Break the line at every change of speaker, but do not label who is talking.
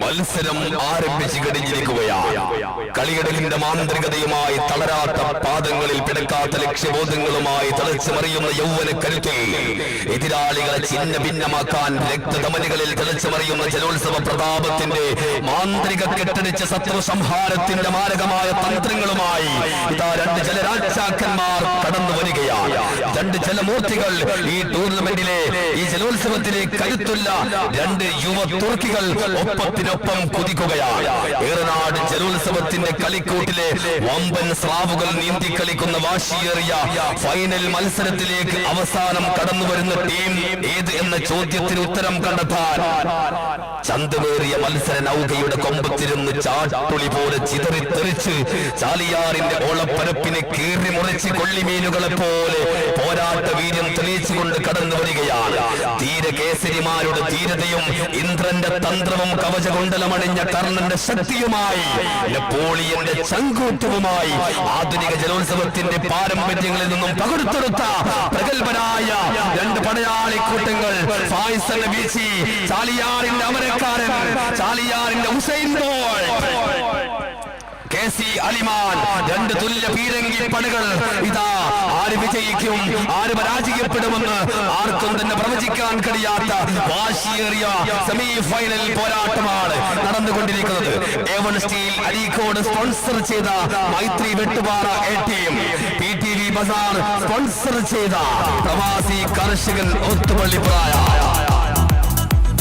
മത്സരം ആരംഭിച്ചു കഴിഞ്ഞിരിക്കുകയാണ് കളികടലിന്റെ മാന്ത്രികതയുമായി തളരാത്ത പാദങ്ങളിൽ പിടക്കാത്ത ലക്ഷ്യബോധങ്ങളുമായി തിളച്ചു മറിയുന്ന യൗവന കരുത്തിൽ എതിരാളികളെ ചിഹ്ന ഭിന്നമാക്കാൻ രക്തധമനികളിൽ തിളച്ചു മറിയുന്ന ജലോത്സവ പ്രതാപത്തിന്റെ മാന്ത്രിക കെട്ടടിച്ച ശത്രു സംഹാരത്തിന്റെ മാരകമായ തന്ത്രങ്ങളുമായി ഇതാ രണ്ട് ജലരാജാക്കന്മാർ കടന്നു രണ്ട് ജലമൂർത്തികൾ ഈ ടൂർണമെന്റിലെ ഈ ജലോത്സവത്തിലെ കരുത്തുള്ള രണ്ട് യുവ തുർക്കികൾ ഒപ്പത്തിനൊപ്പം കുതിക്കുകയാണ്. ഏറനാട് ജലോത്സവത്തിന്റെ കളിക്കൂട്ടിലെ വമ്പൻ സ്രാവുകൾ നീന്തി കളിക്കുന്ന വാശിയേറിയ ഫൈനൽ മത്സരത്തിലേക്ക് അവസാനം കടന്നു വരുന്ന ടീം ഏത് എന്ന ചോദ്യത്തിന് ഉത്തരം കണ്ടെത്താൻ ചന്തമേറിയ മത്സര നൗകയുടെ കൊമ്പത്തിരുന്ന് ചാട്ടുളി പോലെ ചിതറി തെറിച്ച് ചാലിയാറിന്റെ ഓളപ്പരപ്പിനെ കീറി മുറിച്ച് കൊള്ളിമീനുകളെ പോലെ പോരാട്ട വീര്യം തെളിയിച്ചുകൊണ്ട് കടന്നു വരികയാണ്. തീരകേസരിമാരുടെ ധീരതയും ഇന്ദ്രന്റെ തന്ത്രവും കവചകുണ്ടലമണിഞ്ഞ കർണന്റെ ശക്തിയുമായി നെപ്പോളിയന്റെ ചങ്കൂറ്റവുമായി ആധുനിക ജലോത്സവത്തിന്റെ പാരമ്പര്യങ്ങളിൽ നിന്നും പകർത്തെടുത്ത പ്രഗത്ഭരായ രണ്ട് പടയാളി കൂട്ടങ്ങൾ ചാലിയാറിന്റെ അമരക്കാരൻ ചാലിയാറിന്റെ Hussain ball. K C Aliman രണ്ട് തുല്യ പീരങ്കി പടകൾ ഇതാ ആര് വിജയിക്കും? ആര് പരാജയപ്പെടുമെന്ന് ആർക്കും തന്നെ പ്രവചിക്കാൻ കഴിയാത്ത വാശിയേറിയ സെമി ഫൈനൽ പോരാട്ടമാണ് നടന്നുകൊണ്ടിരിക്കുന്നത്. ഏവൺ സ്റ്റീൽ അരീക്കോട് സ്പോൺസർ ചെയ്ത Maithri Vettupara A team P T V Bazar sponsor ചെയ്ത പ്രവാസി കർഷകൻ ഒത്തുപള്ളിപ്രായ